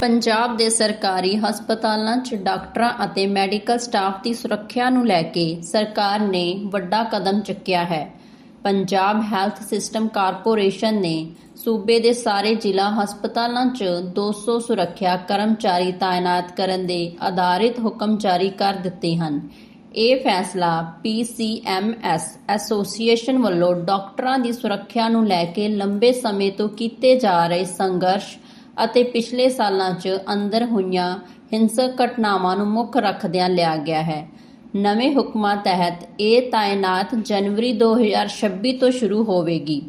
ਪੰਜਾਬ ਦੇ ਸਰਕਾਰੀ ਹਸਪਤਾਲਾਂ 'ਚ ਡਾਕਟਰਾਂ ਅਤੇ ਮੈਡੀਕਲ ਸਟਾਫ ਦੀ ਸੁਰੱਖਿਆ ਨੂੰ ਲੈ ਕੇ ਸਰਕਾਰ ਨੇ ਵੱਡਾ ਕਦਮ ਚੁੱਕਿਆ ਹੈ। ਪੰਜਾਬ ਹੈਲਥ ਸਿਸਟਮ ਕਾਰਪੋਰੇਸ਼ਨ ਨੇ ਸੂਬੇ ਦੇ ਸਾਰੇ ਜ਼ਿਲ੍ਹਾ ਹਸਪਤਾਲਾਂ 'ਚ 200 ਸੁਰੱਖਿਆ ਕਰਮਚਾਰੀ ਤਾਇਨਾਤ ਕਰਨ ਦੇ ਆਧਾਰਿਤ ਹੁਕਮ ਜਾਰੀ ਕਰ ਦਿੱਤੇ ਹਨ। ਇਹ ਫੈਸਲਾ PCMS ਐਸੋਸੀਏਸ਼ਨ ਵੱਲੋਂ ਡਾਕਟਰਾਂ ਦੀ ਸੁਰੱਖਿਆ ਨੂੰ ਲੈ ਕੇ ਲੰਬੇ ਸਮੇਂ ਤੋਂ ਕੀਤੇ ਜਾ ਰਹੇ ਸੰਘਰਸ਼ ਅਤੇ ਪਿਛਲੇ ਸਾਲਾਂ 'ਚ ਅੰਦਰ ਹੋਈਆਂ ਹਿੰਸਕ ਘਟਨਾਵਾਂ ਨੂੰ ਮੁੱਖ ਰੱਖਦਿਆਂ ਲਿਆ ਗਿਆ ਹੈ। ਨਵੇਂ ਹੁਕਮਾਂ ਤਹਿਤ ਇਹ ਤਾਇਨਾਤ ਜਨਵਰੀ 2026 ਤੋਂ ਸ਼ੁਰੂ ਹੋਵੇਗੀ,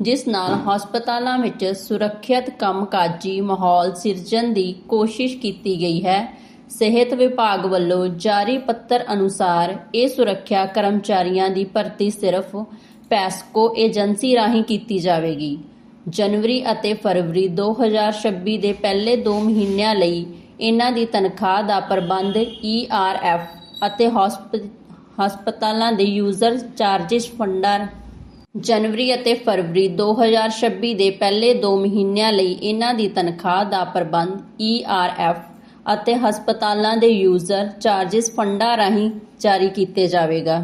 ਜਿਸ ਨਾਲ ਹਸਪਤਾਲਾਂ ਵਿੱਚ ਸੁਰੱਖਿਅਤ ਕੰਮਕਾਜੀ ਮਾਹੌਲ ਸਿਰਜਣ ਦੀ ਕੋਸ਼ਿਸ਼ ਕੀਤੀ ਗਈ ਹੈ। ਸਿਹਤ ਵਿਭਾਗ ਵੱਲੋਂ ਜਾਰੀ ਪੱਤਰ ਅਨੁਸਾਰ ਇਹ ਸੁਰੱਖਿਆ ਕਰਮਚਾਰੀਆਂ ਦੀ ਭਰਤੀ ਸਿਰਫ ਪੈਸਕੋ ਏਜੰਸੀ ਰਾਹੀਂ ਕੀਤੀ ਜਾਵੇਗੀ। ਜਨਵਰੀ ਅਤੇ ਫਰਵਰੀ 2026 ਦੇ ਪਹਿਲੇ 2 ਮਹੀਨਿਆਂ ਲਈ ਇਹਨਾਂ ਦੀ ਤਨਖਾਹ ਦਾ ਪ੍ਰਬੰਧ ਈਆਰਐਫ ਅਤੇ ਹਸਪਤਾਲਾਂ ਦੇ ਯੂਜ਼ਰ ਚਾਰजेस ਫੰਡਾਂ ਜਨਵਰੀ ਅਤੇ ਫਰਵਰੀ 2026 ਦੇ ਪਹਿਲੇ 2 ਮਹੀਨਿਆਂ ਲਈ ਇਹਨਾਂ ਦੀ ਤਨਖਾਹ ਦਾ ਪ੍ਰਬੰਧ ਈਆਰਐਫ ਅਤੇ ਹਸਪਤਾਲਾਂ ਦੇ ਯੂਜ਼ਰ ਚਾਰजेस ਫੰਡਾਂ ਰਾਹੀਂ ਜਾਰੀ ਕੀਤੇ ਜਾਵੇਗਾ।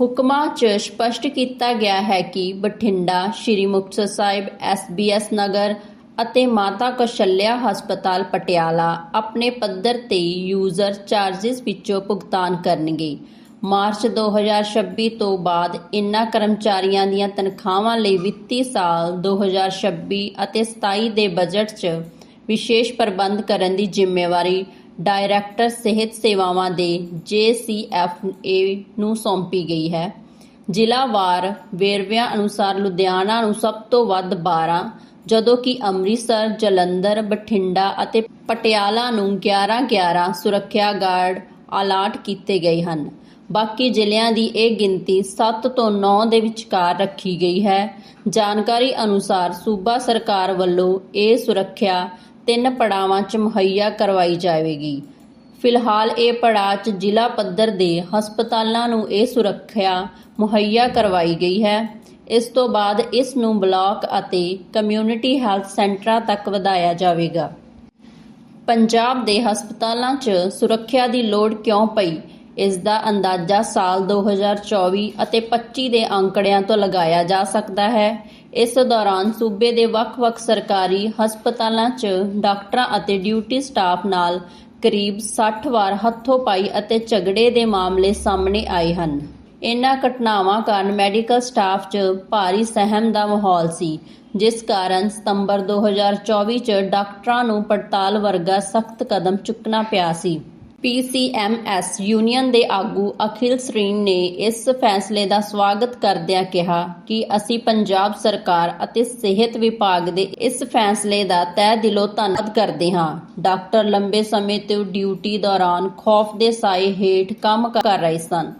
ਹੁਕਮਾਂ 'ਚ ਸਪਸ਼ਟ ਕੀਤਾ ਗਿਆ ਹੈ ਕਿ ਬਠਿੰਡਾ, ਸ਼੍ਰੀ ਮੁਕਤਸਰ ਸਾਹਿਬ SBS ਨਗਰ ਅਤੇ ਮਾਤਾ ਕੌਸ਼ਲਿਆ ਹਸਪਤਾਲ ਪਟਿਆਲਾ ਆਪਣੇ ਪੱਧਰ ਤੇ ਯੂਜ਼ਰ ਚਾਰजेस ਵਿੱਚੋਂ ਭੁਗਤਾਨ ਕਰਨਗੇ। ਮਾਰਚ 2026 ਤੋਂ ਬਾਅਦ ਇਨ੍ਹਾਂ ਕਰਮਚਾਰੀਆਂ ਦੀਆਂ ਤਨਖਾਹਾਂ ਲਈ ਵਿੱਤੀ ਸਾਲ 2026 ਅਤੇ 27 ਦੇ ਬਜਟ 'ਚ ਵਿਸ਼ੇਸ਼ ਪ੍ਰਬੰਧ ਕਰਨ ਦੀ ਜ਼ਿੰਮੇਵਾਰੀ ਡਾਇਰੈਕਟਰ ਸਿਹਤ ਸੇਵਾਵਾਂ ਦੇ JCFA ਨੂੰ ਸੌਂਪੀ ਗਈ ਹੈ। ਜ਼ਿਲ੍ਹਾਵਾਰ ਵੇਰਵਿਆਂ ਅਨੁਸਾਰ ਲੁਧਿਆਣਾ ਨੂੰ ਸਭ ਤੋਂ ਵੱਧ 12 ਜਦੋਂ ਕਿ ਅੰਮ੍ਰਿਤਸਰ, ਜਲੰਧਰ, ਬਠਿੰਡਾ ਅਤੇ ਪਟਿਆਲਾ ਨੂੰ 11-11 ਸੁਰੱਖਿਆ ਗਾਰਡ ਅਲਾਟ ਕੀਤੇ ਗਏ ਹਨ। ਬਾਕੀ ਜ਼ਿਲ੍ਹਿਆਂ ਦੀ ਇਹ ਗਿਣਤੀ 7 ਤੋਂ 9 ਦੇ ਵਿਚਕਾਰ ਰੱਖੀ ਗਈ ਹੈ। ਜਾਣਕਾਰੀ ਅਨੁਸਾਰ ਸੂਬਾ ਸਰਕਾਰ ਵੱਲੋਂ ਇਹ ਸੁਰੱਖਿਆ ਤਿੰਨ ਪੜਾਵਾਂ 'ਚ ਮੁਹੱਈਆ ਕਰਵਾਈ ਜਾਵੇਗੀ। ਫਿਲਹਾਲ ਇਹ ਪੜਾਅ 'ਚ ਜ਼ਿਲ੍ਹਾ ਪੱਧਰ ਦੇ ਹਸਪਤਾਲਾਂ ਨੂੰ ਇਹ ਸੁਰੱਖਿਆ ਮੁਹੱਈਆ ਕਰਵਾਈ ਗਈ ਹੈ। ਇਸ ਤੋਂ ਬਾਅਦ ਇਸ ਨੂੰ ਬਲਾਕ ਅਤੇ ਕਮਿਊਨਿਟੀ ਹੈਲਥ ਸੈਂਟਰਾਂ ਤੱਕ ਵਧਾਇਆ ਜਾਵੇਗਾ। ਪੰਜਾਬ ਦੇ ਹਸਪਤਾਲਾਂ 'ਚ ਸੁਰੱਖਿਆ ਦੀ ਲੋੜ ਕਿਉਂ ਪਈ? ਇਸ ਦਾ ਅੰਦਾਜ਼ਾ ਸਾਲ 2024 ਅਤੇ 25 ਦੇ ਅੰਕੜਿਆਂ ਤੋਂ ਲਗਾਇਆ ਜਾ ਸਕਦਾ ਹੈ। ਇਸ ਦੌਰਾਨ ਸੂਬੇ ਦੇ ਵੱਖ-ਵੱਖ ਸਰਕਾਰੀ ਹਸਪਤਾਲਾਂ 'ਚ ਡਾਕਟਰਾਂ ਅਤੇ ਡਿਊਟੀ ਸਟਾਫ ਨਾਲ ਕਰੀਬ 60 ਵਾਰ ਹੱਥੋਂ-ਪਾਈ ਅਤੇ ਝਗੜੇ ਦੇ ਮਾਮਲੇ ਸਾਹਮਣੇ ਆਏ ਹਨ। ਇਨ੍ਹਾਂ ਘਟਨਾਵਾਂ ਕਾਰਨ ਮੈਡੀਕਲ ਸਟਾਫ 'ਚ ਭਾਰੀ ਸਹਿਮ ਦਾ ਮਾਹੌਲ ਸੀ, ਜਿਸ ਕਾਰਨ ਸਤੰਬਰ 2024 'ਚ ਡਾਕਟਰਾਂ ਨੂੰ ਪੜਤਾਲ ਵਰਗਾ ਸਖਤ ਕਦਮ ਚੁੱਕਣਾ ਪਿਆ ਸੀ। PCMS ਯੂਨੀਅਨ ਦੇ ਆਗੂ ਅਖਿਲ ਸ੍ਰੀਨ ਨੇ ਇਸ ਫੈਸਲੇ ਦਾ ਸਵਾਗਤ ਕਰਦਿਆਂ ਕਿਹਾ ਕਿ ਅਸੀਂ ਪੰਜਾਬ ਸਰਕਾਰ ਅਤੇ ਸਿਹਤ ਵਿਭਾਗ ਦੇ ਇਸ ਫੈਸਲੇ ਦਾ ਤਹਿ ਦਿਲੋਂ ਧੰਨਵਾਦ ਕਰਦੇ ਹਾਂ। ਡਾਕਟਰ ਲੰਬੇ ਸਮੇਂ ਤੋਂ ਡਿਊਟੀ ਦੌਰਾਨ ਖੌਫ ਦੇ ਸਾਏ ਹੇਠ ਕੰਮ ਕਰ ਰਹੇ ਸਨ।